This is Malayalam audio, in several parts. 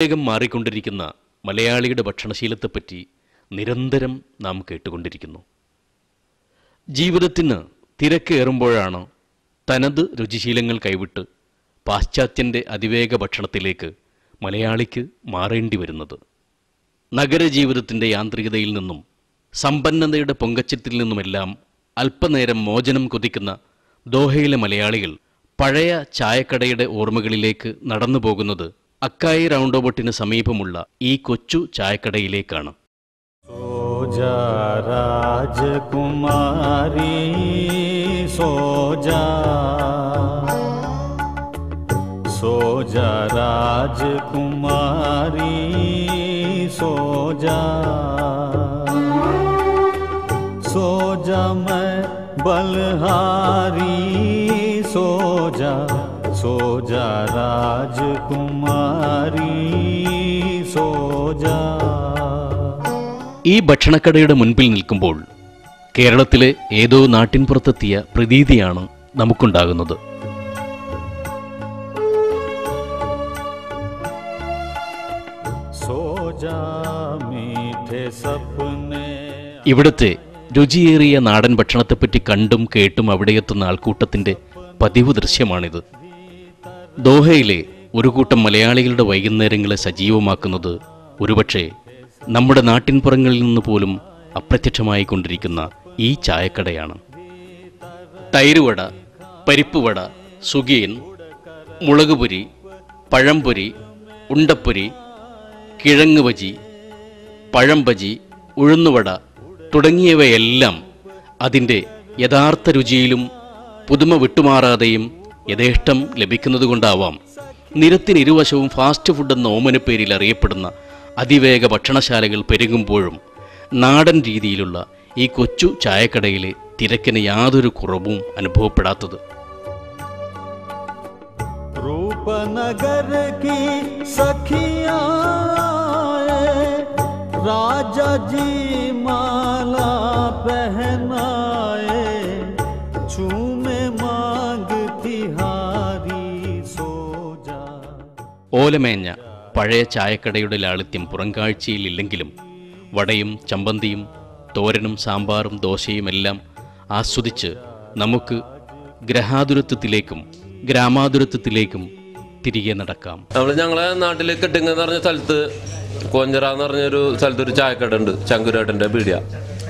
വേഗം മാറിക്കൊണ്ടിരിക്കുന്ന മലയാളിയുടെ ഭക്ഷണശീലത്തെപ്പറ്റി നിരന്തരം നാം കേട്ടുകൊണ്ടിരിക്കുന്നു. ജീവിതത്തിന് തിരക്കേറുമ്പോഴാണ് തനത് രുചിശീലങ്ങൾ കൈവിട്ട് പാശ്ചാത്യന്റെ അതിവേഗ ഭക്ഷണത്തിലേക്ക് മലയാളിക്ക് മാറേണ്ടി വരുന്നത്. നഗരജീവിതത്തിന്റെ യാന്ത്രികതയിൽ നിന്നും സമ്പന്നതയുടെ പൊങ്കച്ചത്തിൽ നിന്നുമെല്ലാം അല്പനേരം മോചനം കൊതിക്കുന്ന ദോഹയിലെ മലയാളികൾ പഴയ ചായക്കടയുടെ ഓർമ്മകളിലേക്ക് നടന്നു പോകുന്നത് അക്കായി റൗണ്ട് റോബോട്ടിന് സമീപമുള്ള ഈ കൊച്ചു ചായക്കടയിലേക്കാണ് രാജകുമാരി സോജാ സോജാ രാജകുമാരി സോജാ സോജാ മ ബൽഹാരി സോജാ सो जा രാജകുമാരി ഈ ഭക്ഷണക്കടയുടെ മുൻപിൽ നിൽക്കുമ്പോൾ കേരളത്തിലെ ഏതോ നാട്ടിൻപുറത്തെത്തിയ പ്രതീതിയാണ് നമുക്കുണ്ടാകുന്നത്. ഇവിടുത്തെ രുചിയേറിയ നാടൻ ഭക്ഷണത്തെപ്പറ്റി കണ്ടും കേട്ടും അവിടെയെത്തുന്ന ആൾക്കൂട്ടത്തിന്റെ പതിവ് ദൃശ്യമാണിത്. ദോഹയിലെ ഒരു കൂട്ടം മലയാളികളുടെ വൈകുന്നേരങ്ങളെ സജീവമാക്കുന്നത് ഒരുപക്ഷെ നമ്മുടെ നാട്ടിൻപുറങ്ങളിൽ നിന്ന് പോലും അപ്രത്യക്ഷമായി കൊണ്ടിരിക്കുന്ന ഈ ചായക്കടയാണ്. തൈരുവട പരിപ്പുവട സുഗിയൻ മുളകുപൊരി പഴംപൊരി ഉണ്ടപ്പൊരി കിഴങ്ങ് ബജി പഴംബജി ഉഴുന്നുവട തുടങ്ങിയവയെല്ലാം അതിന്റെ യഥാർത്ഥ രുചിയിലും പുതുമ വിട്ടുമാറാതെയും യഥേഷ്ടം ലഭിക്കുന്നതുകൊണ്ടാവാം നിരത്തിനിരുവശവും ഫാസ്റ്റ് ഫുഡ് എന്ന ഓമനപ്പേരിൽ അറിയപ്പെടുന്ന അതിവേഗ ഭക്ഷണശാലകൾ പെരുകുമ്പോഴും നാടൻ രീതിയിലുള്ള ഈ കൊച്ചു ചായക്കടയിലെ തിരക്കിന് യാതൊരു കുറവും അനുഭവപ്പെടാത്തത് रूपनगर की सखियां राजा जी माला पहनाए चूमे माला ഓലമേഞ്ഞ പഴയ ചായക്കടയുടെ ലാളിത്യം പുറംകാഴ്ചയിൽ ഇല്ലെങ്കിലും വടയും ചമ്പന്തിയും തോരനും സാമ്പാറും ദോശയും എല്ലാം ആസ്വദിച്ച് നമുക്ക് ഗ്രഹാതുരത്വത്തിലേക്കും ഗ്രാമാതുരത്വത്തിലേക്കും തിരികെ നടക്കാം. നമ്മൾ ഞങ്ങളെ നാട്ടിലെ കെട്ടിങ്ങ എന്ന് പറഞ്ഞ സ്ഥലത്ത് കോഞ്ചറ എന്ന് പറഞ്ഞൊരു സ്ഥലത്ത് ഒരു ചായക്കട ഉണ്ട്. ശങ്കുരേട്ടന്റെ പീടിയ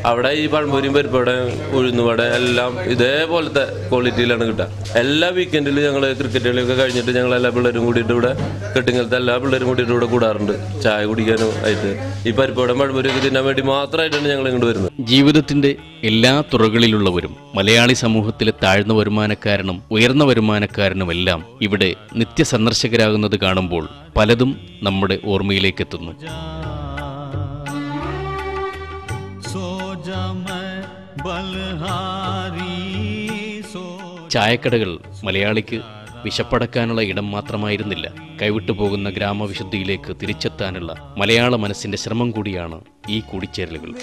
അവിടെ ഈ പഴംപൊരിയും പരിപ്പട ഉഴുന്നുവട എല്ലാം ഇതേപോലത്തെ ക്വാളിറ്റിയിലാണ് കിട്ടുക. എല്ലാ വീക്കെൻഡിലും ഞങ്ങൾ ക്രിക്കറ്റ് കളിയൊക്കെ കഴിഞ്ഞിട്ട് ഞങ്ങൾ എല്ലാ പിള്ളേരും കൂടിയിട്ട് ഇവിടെ കെട്ടിങ്ങലത്തെ എല്ലാ പിള്ളേരും കൂടിയിട്ട് ഇവിടെ കൂടാറുണ്ട്. ചായ കുടിക്കാനും ആയിട്ട്. ഈ പരിപ്പടം പഴംപൊരിയൊക്കെ തിന്നാൻ വേണ്ടി മാത്രമായിട്ടാണ് ഞങ്ങൾ ഇങ്ങോട്ട് വരുന്നത്. ജീവിതത്തിന്റെ എല്ലാ തുറകളിലുള്ളവരും മലയാളി സമൂഹത്തിലെ താഴ്ന്ന വരുമാനക്കാരനും ഉയർന്ന വരുമാനക്കാരനുമെല്ലാം ഇവിടെ നിത്യസന്ദർശകരാകുന്നത് കാണുമ്പോൾ പലതും നമ്മുടെ ഓർമ്മയിലേക്കെത്തുന്നു ചായക്കടകൾ മലയാളിക്ക് വിശപ്പടക്കാനുള്ള ഇടം മാത്രമായിരുന്നില്ല. കൈവിട്ടു പോകുന്ന ഗ്രാമവിശുദ്ധിയിലേക്ക് തിരിച്ചെത്താനുള്ള മലയാള മനസ്സിന്റെ ശ്രമം കൂടിയാണ് ഈ കൂടിച്ചേരലുകൾ.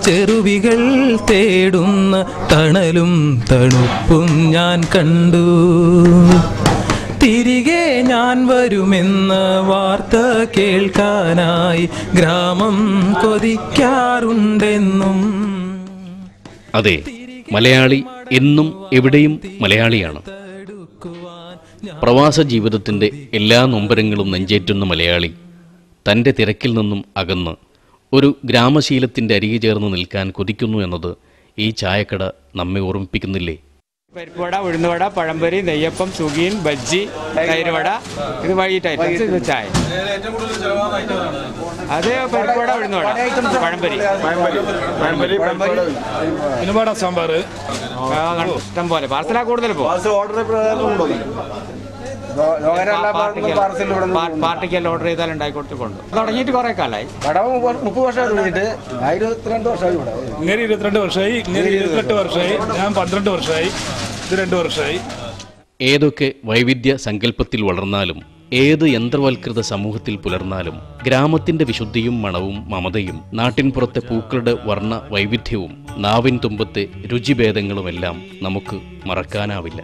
ചെറുവികൾ തേടുന്ന തണലും തണുപ്പും ഞാൻ കണ്ടു. തിരികെ ഞാൻ വരുമെന്ന വാർത്ത കേൾക്കാനായി ഗ്രാമം കൊതിക്കാറുണ്ടെന്നും അതെ മലയാളി എന്നും എവിടെയും മലയാളിയാണ്. പ്രവാസ ജീവിതത്തിന്റെ എല്ലാ നൊമ്പരങ്ങളും നെഞ്ചേറ്റുന്ന മലയാളി തന്റെ തിരക്കിൽ നിന്നും അകന്ന് ഒരു ഗ്രാമശീലത്തിന്റെ അരികെ ചേർന്ന് നിൽക്കാൻ കൊതിക്കുന്നു എന്നത് ഈ ചായക്കട നമ്മെ ഓർമ്മിപ്പിക്കുന്നില്ലേ? പരിപ്പുവട ഉഴുന്നുവട പഴംപൊരി നെയ്യപ്പം സുഗീൻ ബജ്ജി തൈരുവട ഇത് വൈകിട്ട്. ഐറ്റംസ് ഇത് ചായ. അത് പരിപ്പുവട ഉഴുന്നുവട പഴംപൊരി. സാമ്പാർ ഇഷ്ടം പോലെ പാർസലാ കൂടുതൽ പോ. പാർട്ടിക്കെല്ലാം ഓർഡർ ചെയ്താൽ ഉണ്ടാക്കി തുടങ്ങിയിട്ട് കുറെ കാലമായി. മുപ്പത് വർഷം തുടങ്ങിയിട്ട് ഇരുപത്തിരണ്ട് വർഷമായി ഇവിടെ. ഇങ്ങനെ ഇരുപത്തിരണ്ട് വർഷമായി ഇങ്ങനെ ഇരുപത്തെട്ട് വർഷമായി. ഞാൻ പന്ത്രണ്ട് വർഷമായി ഇത് രണ്ട് വർഷമായി. ഏതൊക്കെ വൈവിധ്യ സങ്കല്പത്തിൽ വളർന്നാലും ഏത് യന്ത്രവൽകൃത സമൂഹത്തിൽ പുലർന്നാലും ഗ്രാമത്തിന്റെ വിശുദ്ധിയും മണവും മമതയും നാട്ടിൻപുറത്തെ പൂക്കളുടെ വർണ വൈവിധ്യവും നാവിൻ തുമ്പത്തെ രുചിഭേദങ്ങളുമെല്ലാം നമുക്ക് മറക്കാനാവില്ല.